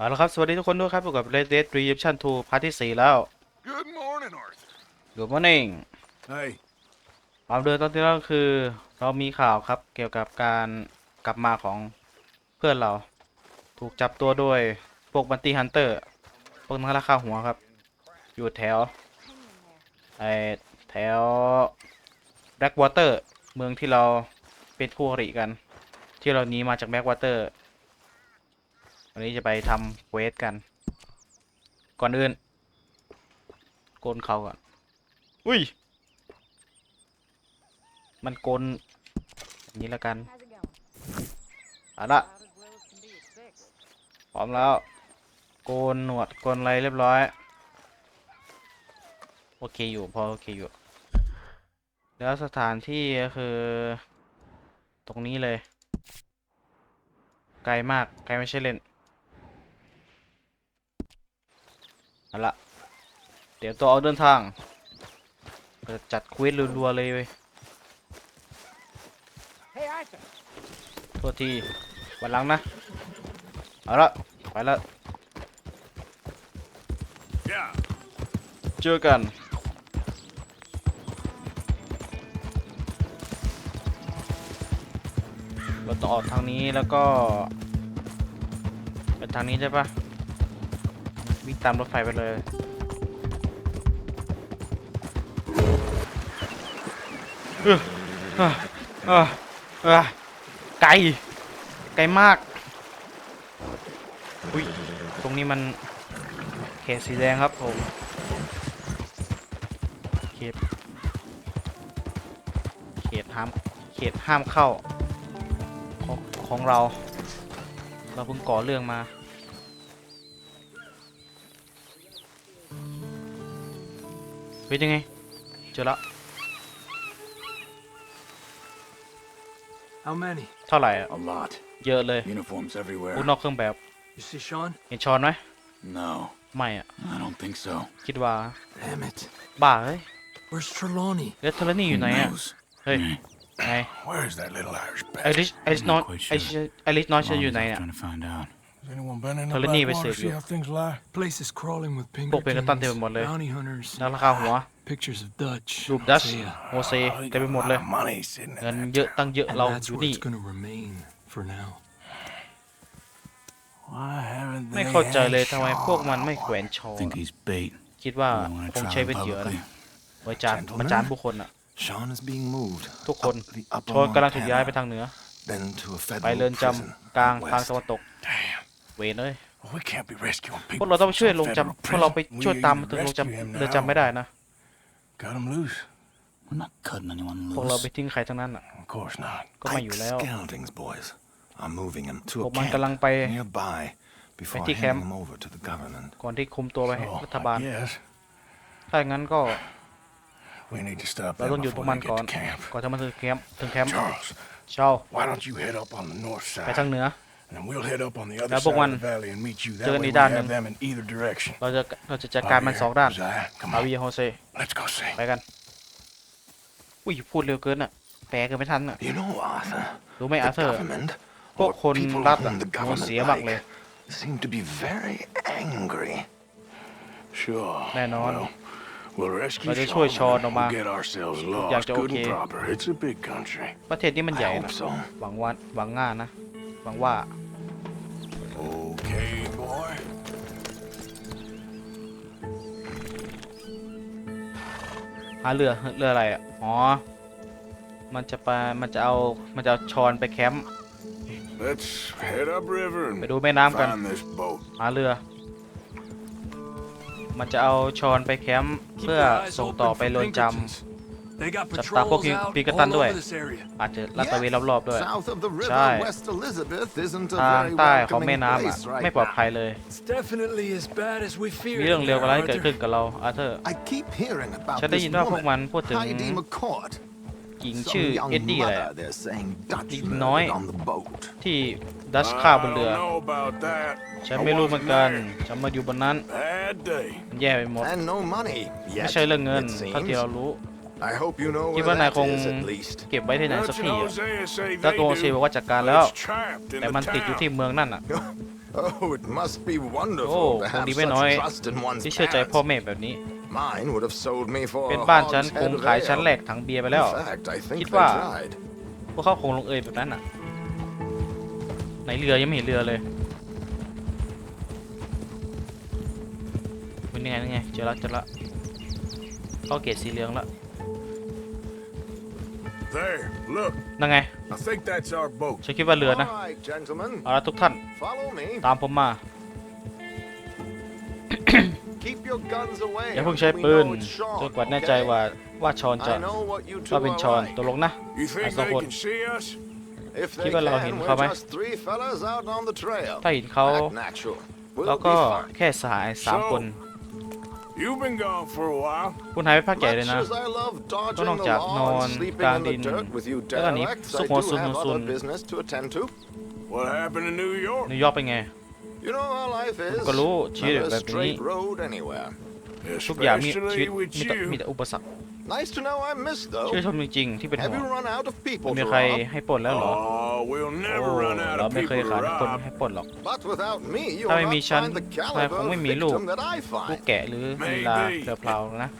เอาละครับสวัสดีทุกคนด้วยครับพบกับ Red Dead Redemption 2 พาร์ทที่ 4 แล้ว Good morning, Arthur. Good morning Hey, ความเดินตอนที่เราคือเรามีข่าวครับเกี่ยวกับการกลับมาของเพื่อนเรา ถูกจับตัวโดยพวกบันตี้ฮันเตอร์พวกนักล่าฆาหัวครับ อยู่แถวไอแถวแบ็กวอเตอร์เมืองที่เราเป็นคู่อริกัน ที่เราหนีมาจากแบ็กวอเตอร์ันนี้จะไปทำเควสกัน ก่อนอื่น โกนเขาก่อน อุ้ยมันโกนอย่างนี้แล้วกันอันละพร้อมแล้ว โกน หนวด โกนอะไรเรียบร้อย โอเค อยู่ พอโอเค อยู่ แล้วสถานที่ก็คือ ตรงนี้เลย ไกลมากไกลไม่ใช่เล่นเดี๋ยวตัวเอาเดินทางจะจัดเควสรัวๆเลยเว้ยโทษที วันหลังนะ เอาละไปละเจอกัน เราต้องออกทางนี้แล้วก็ เป็นทางนี้ใช่ปะวิ่งตามรถไฟไปเลยออไกล ไกลมาก อุ้ย ตรงนี้มันเขตสีแดงครับผม เขต เขต ห้าม เขตห้ามเข้า ของของเรา เราเพิ่งก่อเรื่องมาเป็นยังไง เจอแล้ว How many? เท่าไหร่อะ A lot. เยอะเลย Uniforms พูด everywhere. นอกเครื่องแบบ You see Sean? เห็นช้อนไหม No, ไม่อะ I don't think so. คิดว่า Damn it. บ้าเฮ้ย Where's Trelawney? แล้วเทเลนี่อยู่ไหน Who อะ knows? เฮ้ยไหน Where is that little Irish ไอ bastard? ริชไอริชนอต quite sure. ไอริชไอริชนอต Mom จะอยู่ was ไหน out อะ Trying to find out. Has anyone been in the Tolini backwater to basically. see how things lie? Place is crawling with พวกเป็นกระตันเต็มไปหมดเลย bounty hunters, นักราคาหัว pictures of Dutch รูปดัชโมเสเต็มไปหมดเลยเงินเยอะตั้งเยอะเราอยู่นี่ไม่เข้าใจเลยทำไมพวกมันไม่แขวนชอคิดว่าคงใช้เป็นเหยื่อนะไวจานมาจานผู้คนอะทุกคนชอนกำลังถูกย้ายไปทางเหนือไปเรือนจำกลางทางตะวันตก เวนเลยพวกเราต้องช่วยลงจำพวกเราไปช่วยตามตึงลงจำเรือนจำไม่ได้นะ Cut him loose? I'm not cutting anyone พวกเรา loose. ไปทิ้งใครทั้งนั้นอ่ะ Of course not. ก็ไม่อยู่แล้ว Skeldings, boys. I'm moving him to พว a กมัน camp กำลังไป nearby before ไปที่ handing แคมป์ him over to the government. ก่อนที่คุมตัวไปให้ Oh, รัฐบาล yes. ถ้าอย่างนั้นก็ We need to stop เรา them ต้องหยุดพว before กมั they นก่ get อน to camp. ก่อนจะมาถึงแคมป์ถึงแคมป์ Charles, เช่า why don't you head up on the north ไป side? ทางเหนือ and then we'll head up on the other แล้วพวก side มัน of the valley and meet you. That เจอ way กันอีก we ด้านหนึ่ง have them in either direction. เราจะเราจะจัดการมันสองด้าน Zaya, come อาวี on, โฮเซ let's go see. ไปกันอุ้ยพูดเร็วเกินอ่ะแปลเกินไม่ทันอ่ะ You know, Arthur, รู้ไหม the อาเธอร์ government, พวก or คน people รัฐ whom อ่ะ the โหเสีย government มากเลย like, seem to be very angry. Sure. แน่นอน Well, we'll rescue เราจะช่วยชอน Sean ออก and มา we'll get ourselves อยาก lost จะโอ good เค and proper. It's a big country. ประเทศนี้มัน I ใหญ่ hope นะ so. หวังวันหวังง่านะ้างว่าโอเคบอยหาเรือเรืออะไรอ่ะอ๋อ มันจะไปมันจะเอามันจะเอาชอนไปแคมป์ Let's head upriver ไป and ดูแม่น้ำกันหาเรือ มันจะเอาชอนไปแคมป์เพื่อส่งต่อไปโรนจำจัดตาพวกปีกตันด้วย อาจจะลาดตะเวนรอบๆด้วย ใช่ทางใต้ของแม่น้ำอ่ะไม่ปลอดภัยเลย มีเรื่องเลวร้ายเกิดขึ้นกับเรา อาเธอร์ฉันได้ยินว่าพวกมันพูดถึงหญิงชื่อเอ็ดดี้อะไรอิกน้อยที่ดัชข้าบนเรือ ฉันไม่รู้เหมือนกันฉันมาอยู่บนนั้นแย่ไปหมดไม่ใช่เรื่องเงินเท่าที่เรารู้คิดว่านายคงเก็บไว้ที่ไหนสักที่แ้าตัวโอเซบอกว่าจัดการแล้ว แต่มันติดอยู่ที่เมืองนั่นอ่ะ โอ้ คงดีไม่น้อย ที่เชื่อใจพ่อแม่แบบนี้ เป็นบ้านฉันคงขายชั้นแลกถังเบียร์ไปแล้ว คิดว่า พวกเขาคงลงเอยแบบนั้นอ่ะในเรือยังไม่เห็นเรือเลยเป็นยังไงยังไงเจอละเจอละเข้าเกตสีเหลืองละนั่งไงฉันคิดว่าเรือนะเอาละทุกท่านตามผมมาอย่าเพิ่งใช้ปืนจนกว่าแน่ใจว่าว่าชอนจะว่าเป็นชอนตกลงนะไอ้สองคนคิดว่าเราเห็นเขาไหมถ้าเห็นเขาแล้วก็แค่สายสามคนคุณหายไปพักแก่เลยนะก็นอกจากนอนกลางดินแล้วตอนนี้สุขสุนสุน What h a นิวยอร์กเป็นไงก็รู้ชีวิตแบบนี้ทุกอย่างมีชีวิตมีแต่อุปสรรค Nice to ชื่อชมจริงๆที่เป็นห่วงมีใครให้ปนแล้วเหรอ we'll n e v เราไม่เคยขาดคนให้ปลดหรอกถ้าไม่มีฉันทำไคงไม่มีลูกลูกแกะหรือเวลาเธอเพลานะ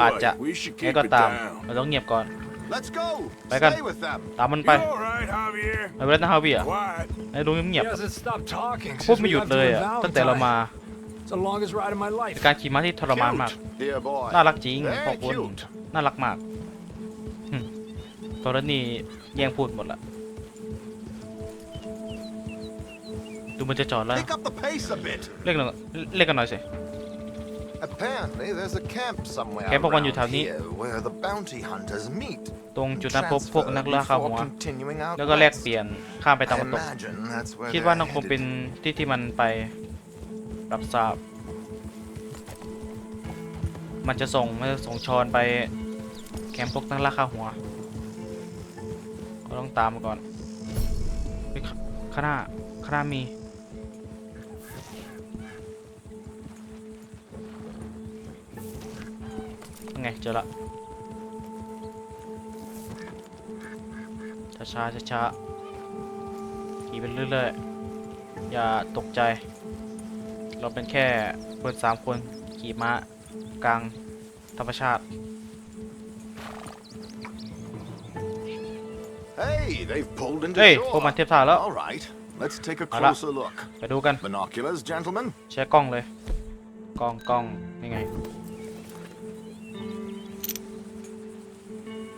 อาจจะไม่ก็ตามเราต้องเงียบก่อนไปกันตามมันไปไม่เป็นนะฮาวิ่งนายดูเงียบพูดไม่หยุดเลยอ่ะตั้งแต่เรามา การขี่ม้าที่ทรมานมากน่ารักจริงขอบคุณน่ารักมากตอนนี้แย่งพูดหมดละดูมันจะจอดแล้วเรียกหน่อยเรียกกันหน่อยสิ แคมป์พวกมันอยู่แถวนี้ ตรงจุดนั้นพบพวกนักล่าข้าวหัว แล้วก็แลกเปลี่ยนข้ามไปตะมวันตก i คิดว่านั่นคงเป็นที่ที่มันไปรับทราบ มันจะส่งมันจะส่งชอนไปแคมป์พวกนักล่าข้าวหัว ก็ต้องตามมาก่อนข้าหน้าข้าหน้ามีไงเจอละช้าชาช้าๆขี่ไปเรื่อยๆอย่าตกใจ เราเป็นแค่คนสามคน ขี่ม้ากลาง ธรรมชาติ Hey, they've pulled into s h o เฮ้ยพวกมันเทียบท่าแล้ว All right, let's take a closer look. ไปดูกัน Binoculars, gentlemen. ใช้กล้องเลย กล้องกล้องนี่ไง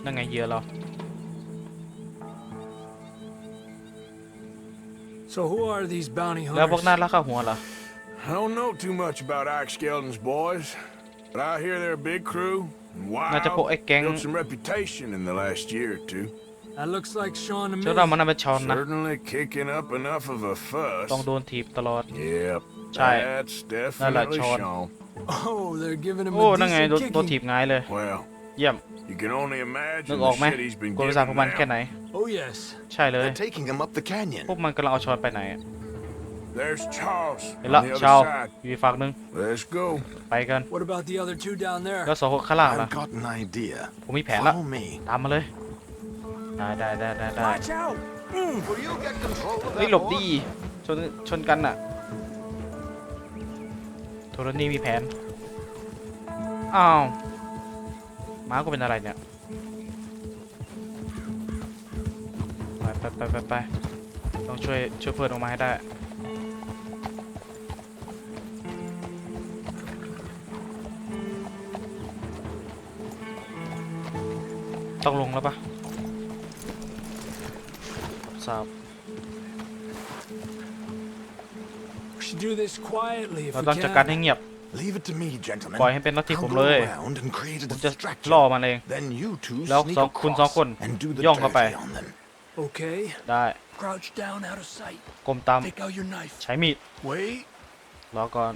นั่นไงเหยื่อเรา So who are these bounty hunters? น่ารักข้าหัวเหรอ I don't know too much about Axe Skeldon's boys, but I hear they're a big crew and wild. น่าจะพวกไอ้แก๊ง Built some reputation in the last year or two. That looks like Sean to เจ้าเรา me. มันน่าเป็นชอนนะ Certainly kicking up enough of a fuss. ต้องโดนถีบตลอด Yep. That's definitely Sean. Oh, they're giving him a โอ้ a นั่นไง decent โดนโดน kicking. ถีบง่ายเลย Well, เยี่ยมนึกออกไหมกลัวมประสาพวกมันแค่ไหนใช่เลย พวกมันกำลังเอาชอนไปไหนเห็นละชาวอยู่ฝั่งนึงไปกัน แล้วสองคนข้างล่างละผมมีแผนละ ตามมาเลย ได้ได้ได้ได้ได้่หลบดี ชน ชนกันน่ะ โทรนี่มีแผน อ้าวม้าก็เป็นอะไรเนี่ยไปไปไปไปไปต้องช่วยช่วยเพื่อนออกมาให้ได้ ต้องลงแล้วปะทรบเราต้องจัดการให้เงียบปล่อยให้เป็นนาทีผมเลยผมจะล่อมันเองแล้วสองคุณสองคน ย่องเข้าไป ได้กลมตามใช้มีดรอก่อน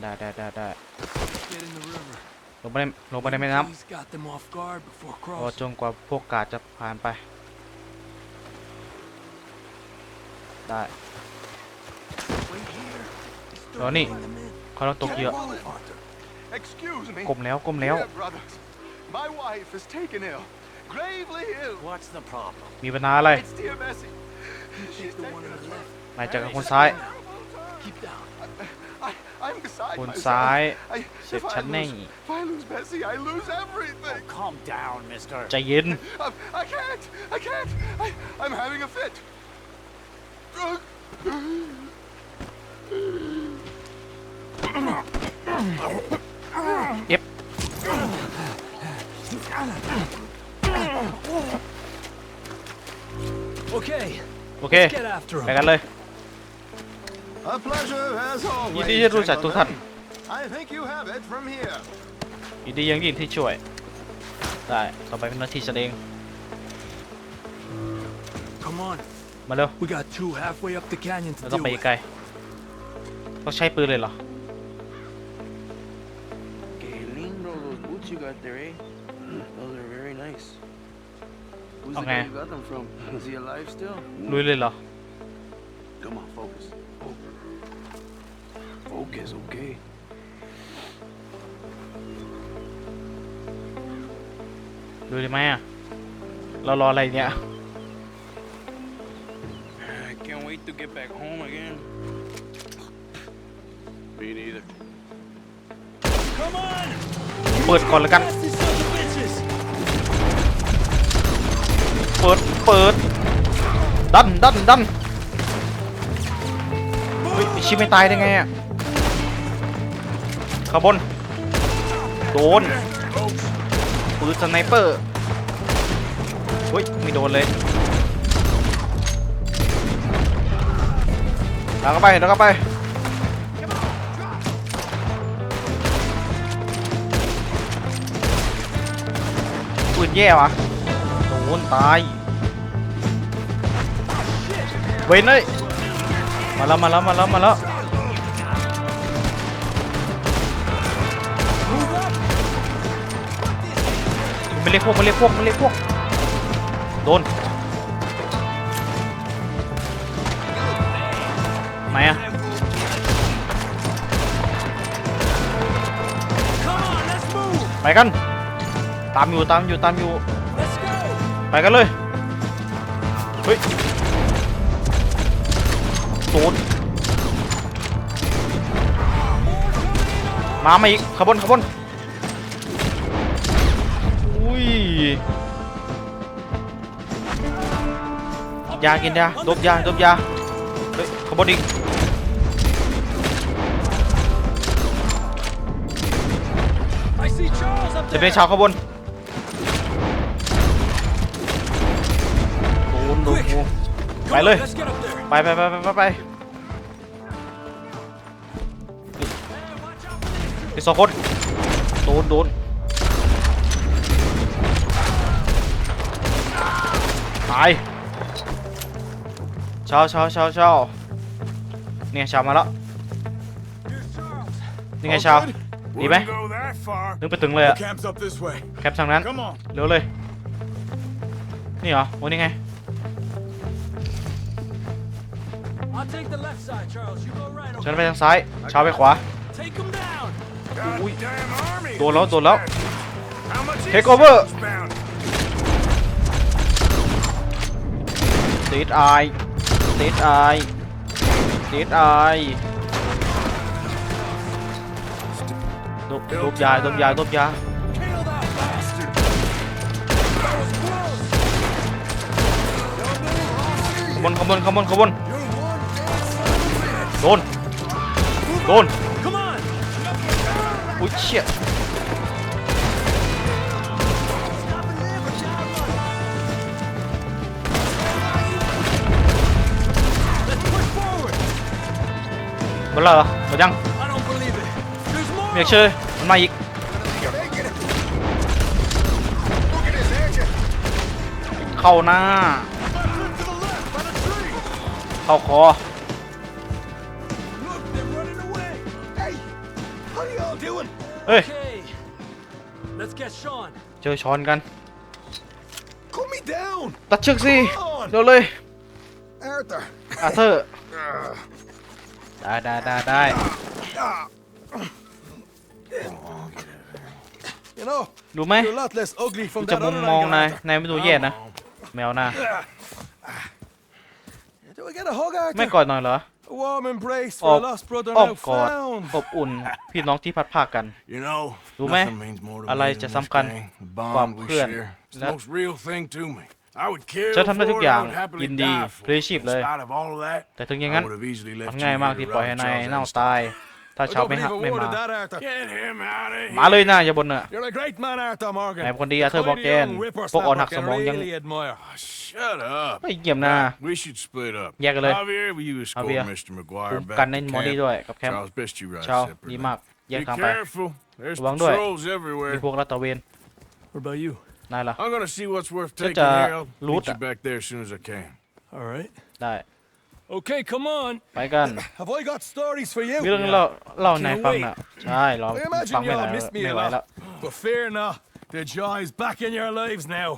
ได้ได้ได้ได้ลงไปใลงไปในแม่น้ำรอจนกว่าพวกกาดจะผ่านไป ได้แล้วนี่เขาเราตกเยอะกลมแล้วกลมแล้ว มีปัญหาอะไรนายจากคนซ้าย คนซ้ายเสร็จชันแน่ใจเย็นเย็โอเคโอเคไปกันเลยยินดีที่รู้จักทุกท่านยินดียังยินที่ช่วย ได้ ต่อไปเป็นหน้าที่ฉันเองมาเร็วเราต้องไปไกลต้องใช้ปืนเลยเหรอ you got there, eh? Those are very nice. Who's the guy you got them from? Is he alive still? ลุยเลยเหรอ Come on, focus. Focus, okay. Đuổi đi mày à I can't wait to get back home again. Me neither. Come on! เปิดก่อนแล้วกัน เปิด เปิด ดันดันดันเฮ้ยชิไม่ตายได้ไงอ่ะขบน โดนปืนสไนเปอร์เฮ้ยไม่โดนเลยเร้ก็ไปเร้ก็ไปืนแย่วะโดนตายเว้นเลยมาแล้วมาแล้วมาแล้วมาแล้วม่เลียกพวกม่เลียกพวกม่เลียกพวก โดนไหนอะไปกันามอยู่ตามอยู่ ตามอยู่ ไปกันเลยเฮ้ยตูนมามาอีกขบวนขบวนอุ้ยยากินยาดบยาดบยาเฮ้ยขบวนอีกจะเป็นชาวขบวนไปเลย ไปไปไปไปไปไปสองคนโดนโดนตายเช้าเช้าเช้าเช้าเนี่ยเช้ามาแล้วนี่ไงเช้าดีไหมนึกไปถึงเลยอะแคมป์ทางนั้น เร็วเลย นี่เหรอวันนี้ไง Take the left side, Charles. You go right. ฉัน Okay. ไปทางซ้ายชาวไปขวา Take him down. อุ้ยโดนแล้วโดนแล้ว Take over ติดไอายติดไอายติดไอายทุบทุบยาทุบยาทุบยา Kill that bastard. That was close. ขบวนขบวนขบวนขบวนโดนโดนอุ้ยเชี่ยมันเลยเหรอหมดยังเมียกเชยมันมาอีกเข้าหน้าเข้าคอเฮ้ยเจอช้อนกันตัดเชือกสิเร็วเลยอาเธอร์ได้ได้ได้ได้รู้ไหมจากมุมมองนายนายไม่ดูแย่นะ แมวนะไม่กอดหน่อยเหรออ a r ก e m b อบอุ่นพี่น้องที่พัดผ่ากัน รู้ไหมอะไรจะสำคัญ ความเพื่อนแะจะทำได้ทุกอย่าง ยินดีพลีชีพเลย แต่ถึงอย่างนั้นง่ายมากที่ปล่อยให้นายเน่าตายถ้าชาวไม่หักไม่มามาเลยนะอย่าบนเนอะนายคนดีอาเธอร์บอกแกนพวกอ่อนหักสมองยังไม่เงียบนะแยกกันเลยฮาเวียร์กันในมอนี่ด้วยกับแคมป์ชาวดีมากแยกทางไประวังด้วยมีพวกรัตเวนนายล่ะฉันจะรู้อะได้ Okay, come on. ไปกัน Have I got stories for you? มีเรื่องเล่าเล่าในฟังน่ะใช่รอฟังไม่ไหวไม่ไหวแล้ว lot. But fear not, the joy is back in your lives now.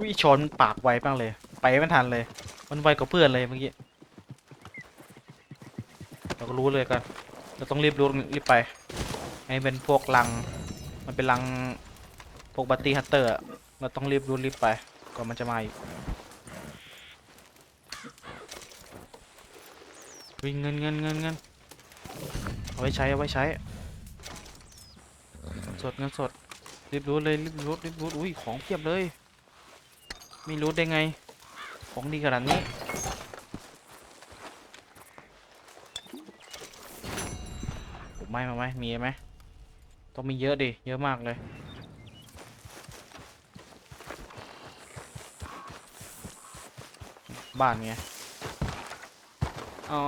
วิชนปากไวบ้างเลย ไปไม่ทันเลย มันไวกว่าเพื่อนเลยเมื่อกี้ เราก็รู้เลยกัน เราต้องรีบรู้รีบไปอห้เป็นพวกลัง มันเป็นลังพวกบัตตี้ฮัตเตอร์เราต้องรีบรู้รีบไป ก่อนมันจะมาอีกวิ่งเงินเงินเงินเงินเอาไว้ใช้เอาไว้ใช้เงินสดเงินสดรีบรู้เลยรีบรู้รีบรู้อุ้ยของเพียบเลยไม่รู้ได้ไง ของดีขนาดนี้ไม่มาไหมมีไหมต้อง มี เยอะดิเยอะ มากเลยบ้านไงอ๋อ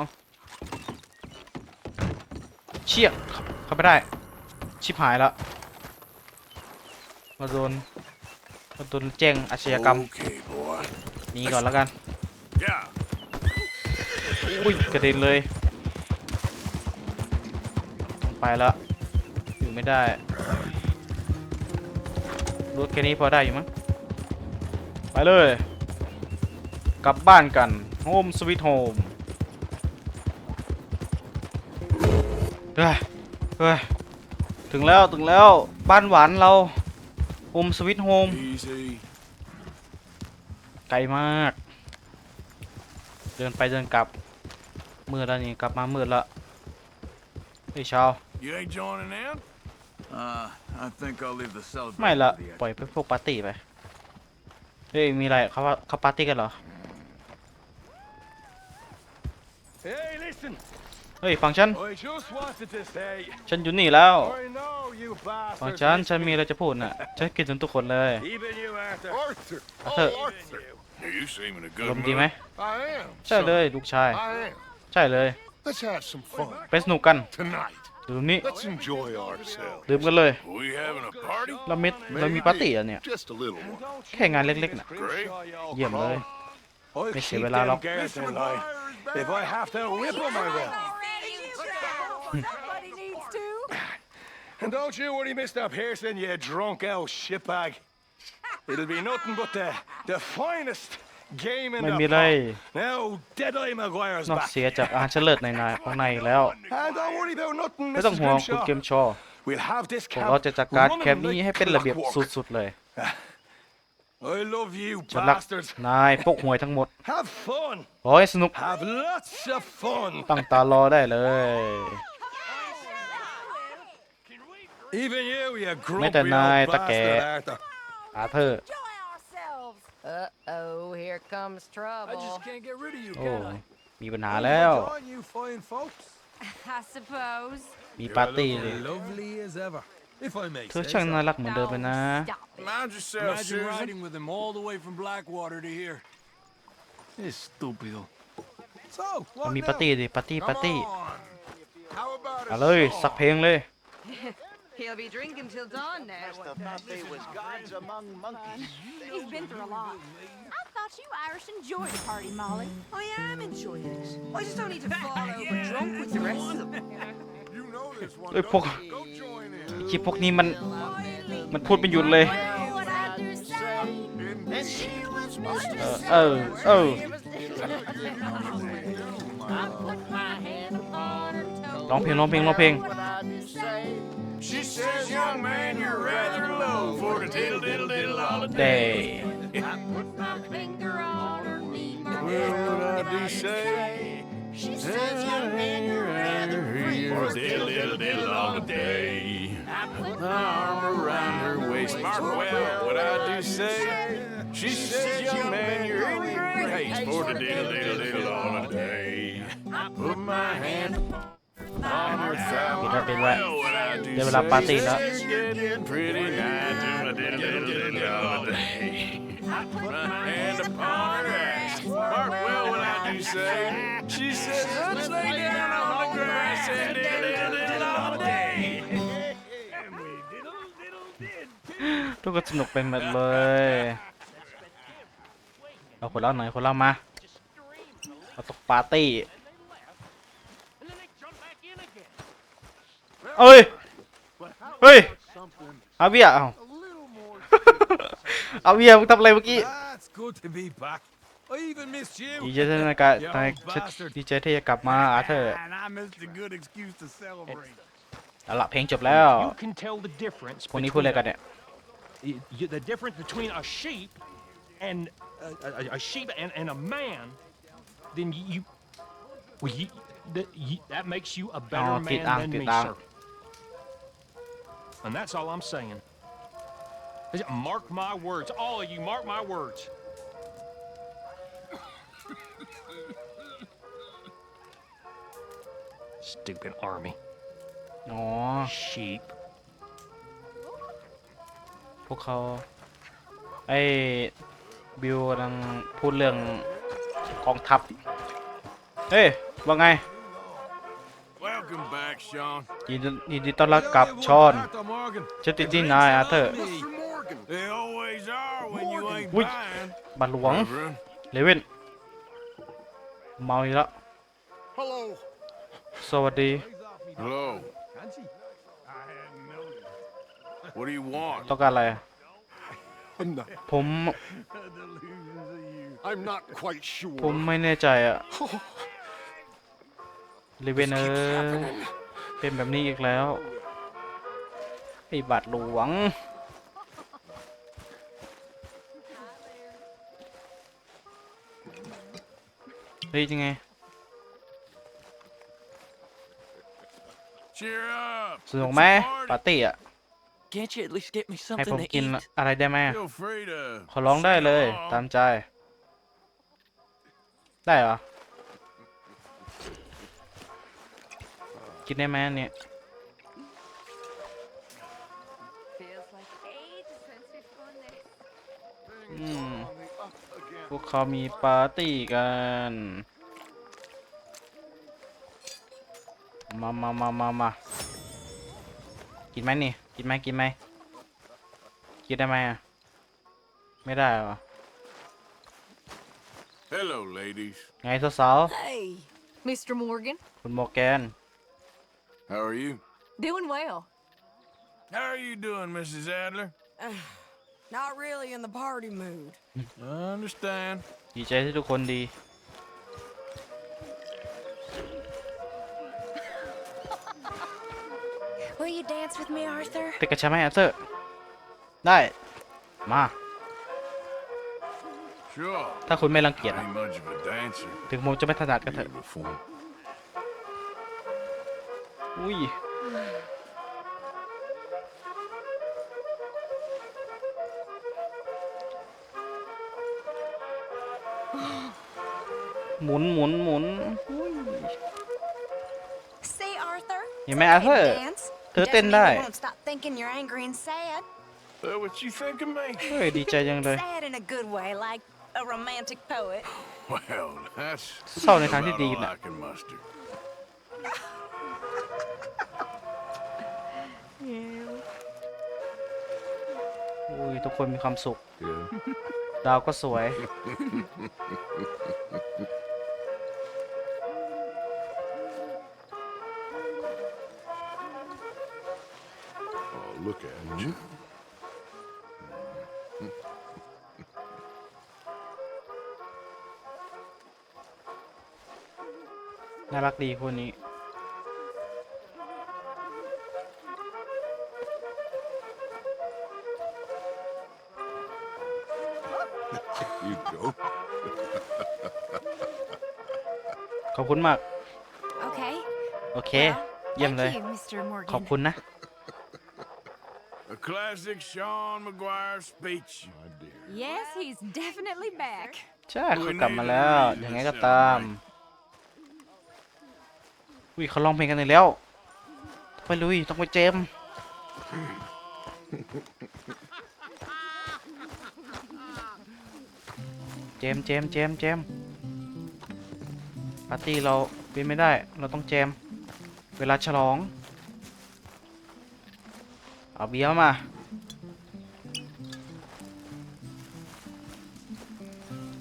เชี่ยเข้าไม่ได้ ชิบหายแล้ว มาโดน มาโดนแจ้งอาชญากรรม นี่ก่อนแล้วกันอุ้ย กระเด็นเลยต้องไปแล้ว อยู่ไม่ได้ รถแค่นี้พอได้อยู่มั้ง ไปเลย กลับบ้านกัน โฮมสวิตโฮมเฮ้ยเฮ้ยถึงแล้วถึงแล้วบ้านหวานเราโฮมสวิตโฮมไกลมาก เดินไปเดินกลับมืดแล้วนี่กลับมามืดละเฮ้ยชาวไม่ละปล่อยไปพวกปาร์ตี้ไปเฮ้ยมีอะไรเขาเขาปาร์ตี้กันเหรอ Hey listen เฮ้ยฟังฉันฉันอยู่นี่แล้วฟังฉันฉันมีอะไรจะพูดน่ะฉันคิดถึงทุกคนเลยเธอลมดีไหมใช่เลยลูกชาย ใช่เลยไปสนุกกันดืมนี้ดื่มกันเลย เรามีดเรามีปาร์ตี้อ่ะเนี่ย แค่งานเล็กๆน่ะ เยี่ยมเลย ไม่เสียเวลาหรอก Somebody needs to. And don't you worry, Mr. Pearson, you drunk old shitbag. It'll be nothing but the, the finest game in the world. Now Deadeye Maguire's back. เสียจากอาหารเฉลิศในนายข้างในแล้ว And don't worry about nothing, ไม่ต้อง Mrs. ห่วงคุณ Grimshaw. เกมชอ We'll have this camp เราจะจัดการ running แคมป์นี้ like ให้เป็นระเบียบ clockwork. สุดๆเลย I love you bastards. นายพวกหวยทั้งหมด Have fun. ขอให้สนุก Have lots of fun. ตั้งตารอได้เลยไม่แต่นายตะแกอาเธอร์ Uh-oh, here comes trouble. I just can't get rid of you, โอ้ can I? มีปัญหาแล้ว Aren't you fine folks? I suppose. มีปาร์ตี้เลย Lovely as ever. If I may เธอ say ช่าง so. น่ารักเหมือนเดิมเลยนะ Don't stop it. Mind yourself, Imagine Susan. riding with him all the way from Blackwater to here. Estúpido. So, มั what นมี now? ปาร์ตี้ดิ ปาร์ตี้ Come ปาร์ตี้ on. How about เอา a เลย สัก song? เพลงเลย He'll be drinking till dawn now. m t h e t o u g h t they was gods among monkeys. He's been through a lot. I thought you Irish enjoyed the party, Molly. I am enjoying it. I just don't need to fall over drunk with the rest of them. ไอ้พวกคลิปพวกนี้มันมันพูดเป็นหยุดเลยเออเออร้องเพลงร้องเพลงร้องเพลง She says, young man, you're rather low for to diddle, diddle, diddle all day. I put my finger on her knee, my well, what I do say? She says, young man, you're rather free for diddle, diddle, diddle all day. I put my arm around her waist, mark well what I do say. She says, young man, you're in great haste for to diddle, diddle, diddle all day. I put my hand... upon. พี่ทำเป็นว่าเดี๋ยวเวลาปาร์ตี้แล้วทุกคนสนุกเป็นหมดเลยเอาคนเล่าหน่อยคนเล่ามาเอาตกปาร์ตี้เอ้ยเฮ้ยอาเบียเอาอาเบียมึงทำอะไรเมื่อกี้ That's good to be back. I even missed you. ดีเจที่นากาทายดีเจที่จะกลับมาอาเธอร์ And I missed a good excuse to celebrate. เอาละเพลงจบแล้ว You can tell the difference พวกนี้พูดอะไรกันเนี่ย between- y- the difference between a sheep and a, a, a sheep and, and a man, then you, well, you, that, you that makes you a better อ๋อติด man อ่าง than ติด me, อ่าง sir. And that's all I'm saying. Mark my words, all of you, mark my words. Stupid army. Oh, Sheep. พวกเขาไอ้บิวกำลังพูดเรื่องกองทัพยินดียินดีต้อนรับกับชอนชิตตี้นายอาเธอร์วิ่งบัตรหลวงเลเวนเมาอีกแล้วสวัสดีต้องการอะไรผม ผมไม่แน่ใจอ่ะลิเวนเออเป็นแบบนี้อีกแล้วไอ้บาดหลวงเฮ้ยยังไงสนุกไหมปาร์ตี้อ่ะให้ผมกินอะไรได้ไหมขอร้องได้เลย ตามใจ ได้เหรอกินได้ไหมเนี่ยอืมพวกเขามีปาร์ตี้กัน มามามามามากินไหมนี่กินไหมกินไหมกินได้ไหมอ่ะ ไม่ได้หรอ Hello, ladies. ไงสาว Hey, Mr. Morgan. ๆคุณโมแกน How are you? Doing well. How are you doing, Mrs. Adler? Not really in the party mood. I understand. ดีใจที่ทุกคนดีไปกระชับไหมแอสเธอร์ได้มาถ้าคุณไม่รังเกียจ I ะถึงผมจะไม่ถนัดก็เถอะ muốn muốn อุ้ยหมุนหมุนหมุนเห็นไหมอาเธอร์เธอเต้นได้ What you mẹ Arthur, me? เฮ้ยดีใจจังเลย Sad in đi chơi way, đây, sao romantic poet. thì that's nè. อุ้ย ทุกคนมีความสุข ดาวก็สวยน่ารักดีคนนี้ you go. ขอบคุณมากโอเค เยี่ยมเลย ขอบคุณนะ A classic Sean McGuire speech, my dear. Yes, he's definitely back. ใช่ เขากลับมาแล้ว ยังไงก็ตามวิเขาลองเพลงกันอีกแล้วไปลุย ต้องไปเจมจมเจมเจมเจมปาร์ตี้เราเป็นไม่ได้ เราต้องเจม เวลาฉลอง เอาเบียร์มา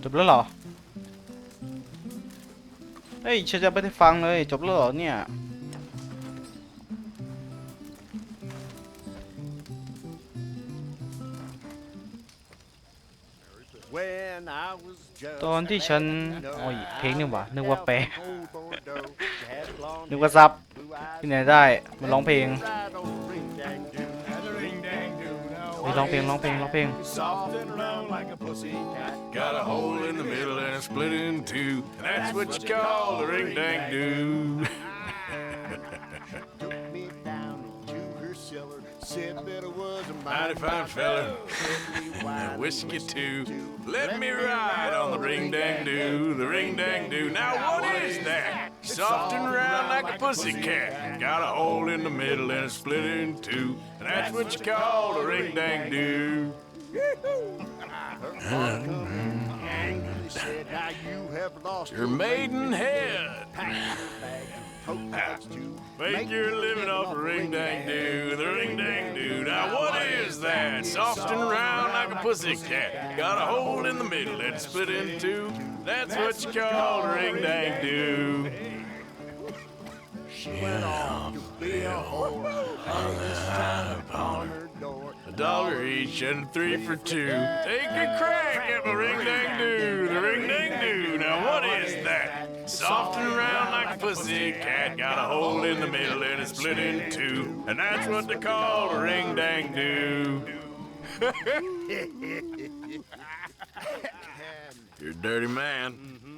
จบแล้วเหรอ เฮ้ยฉันจะไม่ได้ฟังเลย จบแล้วเหรอเนี่ยตอนที่ฉันโอ้ยเพลงนี่หว่านึกว่าแปลนึกว่าซับที่ไหนได้มันร้องเพลงไปร้องเพลงร้องเพลงร้องเพลง s Let me ride on the ring dang do, the ring dang do. Now what is that? Soft and round like a pussy cat. Got a hole in the middle and it's split in two. And that's what you call a ring dang do. Your head. coat that's to make, your living off a ring dang doo, the ring dang doo. Now what is that? Soft and round like a pussy cat. Got a hole in the middle that's split in two. That's what you call a ring dang doo. She went off to be a whore on the side upon her A dollar each and three for two. Take a crack at my ring dang doo, the ring dang doo. Now what is that? Soft and round like a pussy cat, got a hole in the middle and it's split in two. And that's what they call a ring dang do. You're a dirty man.